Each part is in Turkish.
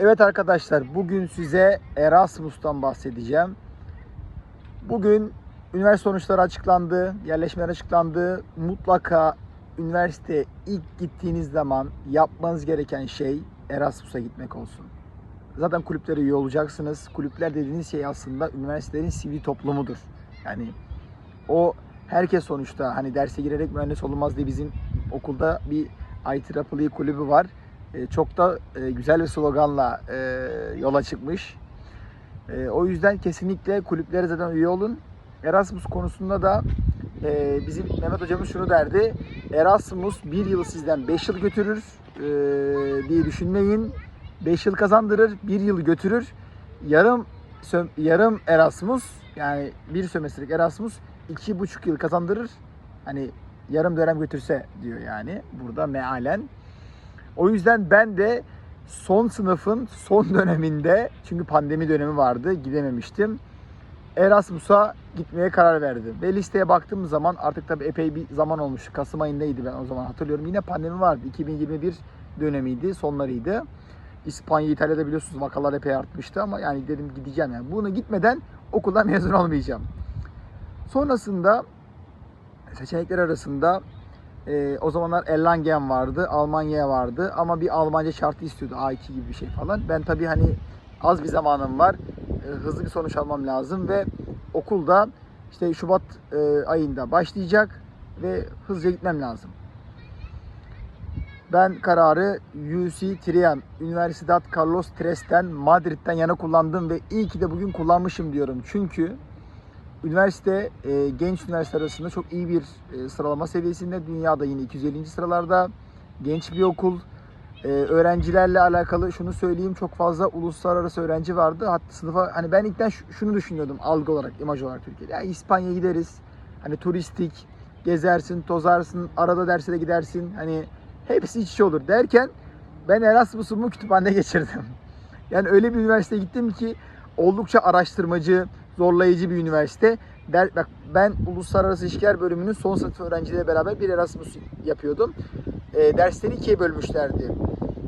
Evet arkadaşlar bugün size Erasmus'tan bahsedeceğim. Bugün üniversite sonuçları açıklandı, yerleşmeler açıklandı. Mutlaka üniversiteye ilk gittiğiniz zaman yapmanız gereken şey Erasmus'a gitmek olsun. Zaten kulüplere üye olacaksınız. Kulüpler dediğiniz şey aslında üniversitelerin sivil toplumudur. Yani o herkes sonuçta hani derse girerek mühendis olunmaz diye bizim okulda bir IEEE kulübü var. E, çok da e, güzel bir sloganla e, yola çıkmış. O yüzden kesinlikle kulüplere zaten üye olun. Erasmus konusunda da bizim Mehmet hocamız şunu derdi. Erasmus bir yıl sizden 5 yıl götürür diye düşünmeyin. 5 yıl kazandırır, bir yıl götürür. Yarım yarım Erasmus yani bir sömestrik Erasmus iki buçuk yıl kazandırır. Hani yarım dönem götürse diyor yani burada mealen. O yüzden ben de son sınıfın son döneminde çünkü pandemi dönemi vardı gidememiştim. Erasmus'a gitmeye karar verdim. Ve listeye baktığım zaman artık tabii epey bir zaman olmuş. Kasım ayındaydı ben o zaman hatırlıyorum. Yine pandemi vardı. 2021 dönemiydi, sonlarıydı. İspanya, İtalya'da biliyorsunuz vakalar epey artmıştı ama yani dedim gideceğim yani. Bunu gitmeden okuldan mezun olmayacağım. Sonrasında seçenekler arasında e, o zamanlar Erlangen vardı, Almanya vardı ama bir Almanca şartı istiyordu A2 gibi bir şey falan. Ben tabii hani az bir zamanım var, e, hızlı bir sonuç almam lazım ve okulda işte Şubat e, ayında başlayacak ve hızlıca gitmem lazım. Ben kararı UC Trian, Universidad Carlos Tres'ten, Madrid'den yana kullandım ve iyi ki de bugün kullanmışım diyorum. Çünkü üniversite, e, genç üniversite arasında çok iyi bir e, sıralama seviyesinde. Dünyada yine 250. sıralarda. Genç bir okul. E, öğrencilerle alakalı şunu söyleyeyim çok fazla uluslararası öğrenci vardı. Hatta sınıfa hani ben ilkten şu- şunu düşünüyordum algı olarak, imaj olarak Türkiye'de. Ya İspanya'ya gideriz. Hani turistik, gezersin, tozarsın, arada derse de gidersin. Hani hepsi iç içe olur derken ben Erasmus'umu kütüphanede geçirdim. Yani öyle bir üniversiteye gittim ki oldukça araştırmacı, zorlayıcı bir üniversite. Der, bak ben uluslararası ilişkiler bölümünün son sınıf öğrencileriyle beraber bir Erasmus yapıyordum. E, dersleri ikiye bölmüşlerdi.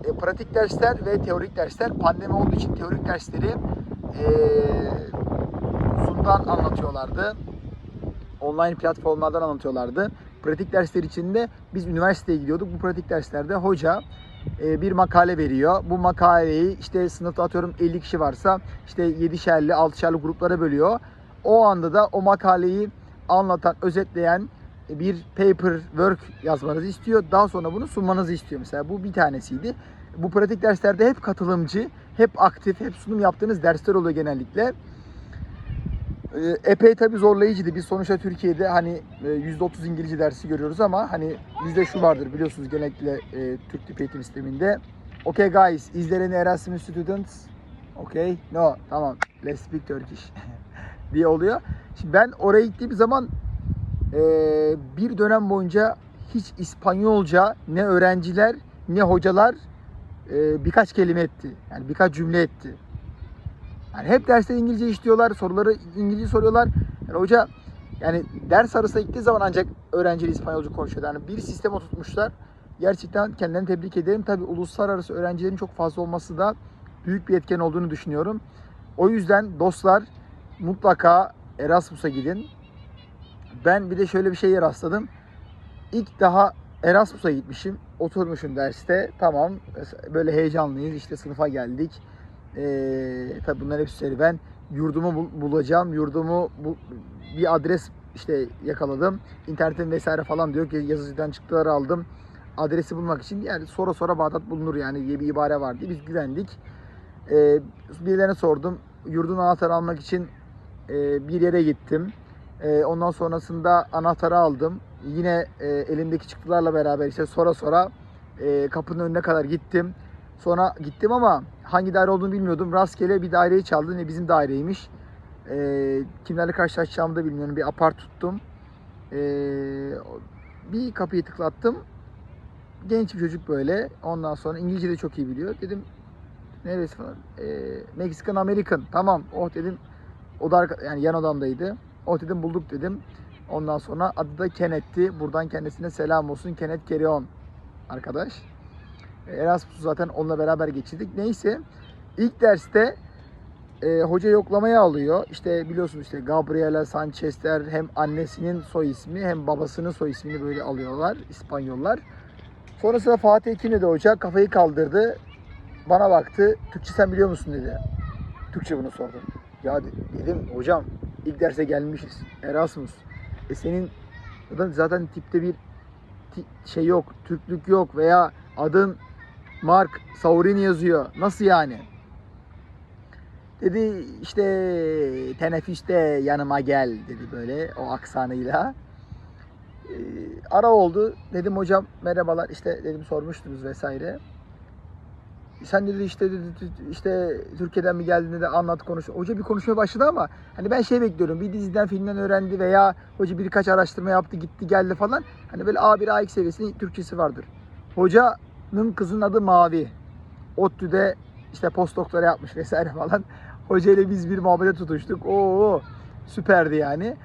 E, pratik dersler ve teorik dersler. Pandemi olduğu için teorik dersleri e, Zoom'dan anlatıyorlardı. Online platformlardan anlatıyorlardı. Pratik dersler için de biz üniversiteye gidiyorduk. Bu pratik derslerde hoca bir makale veriyor. Bu makaleyi işte sınıfta atıyorum 50 kişi varsa işte 7'şerli, 6'şerli gruplara bölüyor. O anda da o makaleyi anlatan, özetleyen bir paper work yazmanızı istiyor. Daha sonra bunu sunmanızı istiyor mesela. Bu bir tanesiydi. Bu pratik derslerde hep katılımcı, hep aktif, hep sunum yaptığınız dersler oluyor genellikle. Ee, Epey tabi zorlayıcıydı. Biz sonuçta Türkiye'de hani e, %30 İngilizce dersi görüyoruz ama hani bizde şu vardır biliyorsunuz genellikle e, Türk Tip Eğitim Sistemi'nde. Okay guys, is there any Erasmus students? Okay, no, tamam, let's speak Turkish diye oluyor. Şimdi ben oraya gittiğim zaman e, bir dönem boyunca hiç İspanyolca ne öğrenciler ne hocalar e, birkaç kelime etti. Yani birkaç cümle etti. Yani hep derste İngilizce işliyorlar, soruları İngilizce soruyorlar. Yani hoca yani ders arasında gittiği zaman ancak öğrenciyle İspanyolca konuşuyor. Yani bir sistem oturtmuşlar. Gerçekten kendilerini tebrik ederim. Tabii uluslararası öğrencilerin çok fazla olması da büyük bir etken olduğunu düşünüyorum. O yüzden dostlar mutlaka Erasmus'a gidin. Ben bir de şöyle bir şeye rastladım. İlk daha Erasmus'a gitmişim. Oturmuşum derste. Tamam. Böyle heyecanlıyız. İşte sınıfa geldik. Ee, tabii bunlar hepsi serüven. Yurdumu bul- bulacağım. Yurdumu bu bir adres işte yakaladım. İnternetten vesaire falan diyor ki yazıcıdan çıktıları aldım. Adresi bulmak için yani sonra sonra Bağdat bulunur yani diye bir ibare vardı. Biz güvendik. Ee, birilerine sordum. Yurdun anahtarı almak için e, bir yere gittim. E, ondan sonrasında anahtarı aldım. Yine e, elimdeki çıktılarla beraber işte sonra sonra e, kapının önüne kadar gittim. Sonra gittim ama hangi daire olduğunu bilmiyordum. Rastgele bir daireyi çaldı. Ne bizim daireymiş. E, kimlerle karşılaşacağımı da bilmiyorum. Bir apart tuttum. E, bir kapıyı tıklattım. Genç bir çocuk böyle. Ondan sonra İngilizce de çok iyi biliyor. Dedim neresi falan. E, Meksikan American. Tamam. Oh dedim. O da yani yan odamdaydı. Oh dedim bulduk dedim. Ondan sonra adı da Kenneth'ti. Buradan kendisine selam olsun. Kenneth Carry On arkadaş. Erasmus'u zaten onunla beraber geçirdik. Neyse İlk derste e, hoca yoklamaya alıyor. İşte biliyorsunuz işte Gabriela Sanchez'ler hem annesinin soy ismi hem babasının soy ismini böyle alıyorlar İspanyollar. Sonrasında Fatih Ekin de hoca kafayı kaldırdı. Bana baktı. Türkçe sen biliyor musun dedi. Türkçe bunu sordum. Ya de- dedim hocam ilk derse gelmişiz. Erasmus. E senin zaten- tipte bir şey yok. Türklük yok veya adın Mark Saurini yazıyor. Nasıl yani? Dedi işte teneffüste yanıma gel dedi böyle o aksanıyla. Ee, ara oldu. Dedim hocam merhabalar işte dedim sormuştunuz vesaire. Sen dedi işte dedi, işte Türkiye'den mi geldin dedi anlat konuş. Hoca bir konuşmaya başladı ama hani ben şey bekliyorum. Bir diziden filmden öğrendi veya hoca birkaç araştırma yaptı gitti geldi falan. Hani böyle A1 A2 seviyesinde Türkçesi vardır. Hocanın kızının adı Mavi. ODTÜ'de işte post doktora yapmış vesaire falan. Hoca ile biz bir muhabbete tutuştuk. Oo süperdi yani.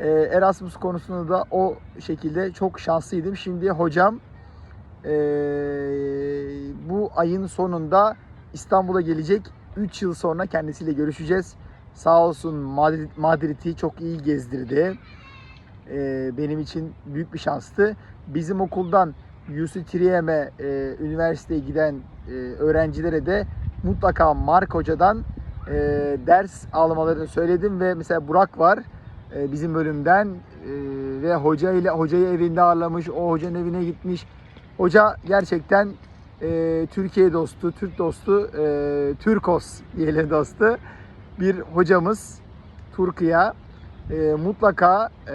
Ee, Erasmus konusunda da o şekilde çok şanslıydım. Şimdi hocam ee, bu ayın sonunda İstanbul'a gelecek. 3 yıl sonra kendisiyle görüşeceğiz. Sağ olsun Madrid, Madrid'i çok iyi gezdirdi. Ee, benim için büyük bir şanstı. Bizim okuldan UC Triem'e e, üniversiteye giden e, öğrencilere de mutlaka Mark Hoca'dan e, ders almalarını söyledim ve mesela Burak var e, bizim bölümden e, ve hoca ile hocayı evinde ağırlamış, o hocanın evine gitmiş. Hoca gerçekten e, Türkiye dostu, Türk dostu, e, Türkos diyelim dostu bir hocamız Turkuya. E, mutlaka e,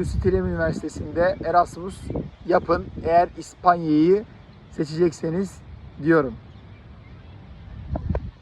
UC Trem Üniversitesi'nde Erasmus yapın eğer İspanya'yı seçecekseniz diyorum.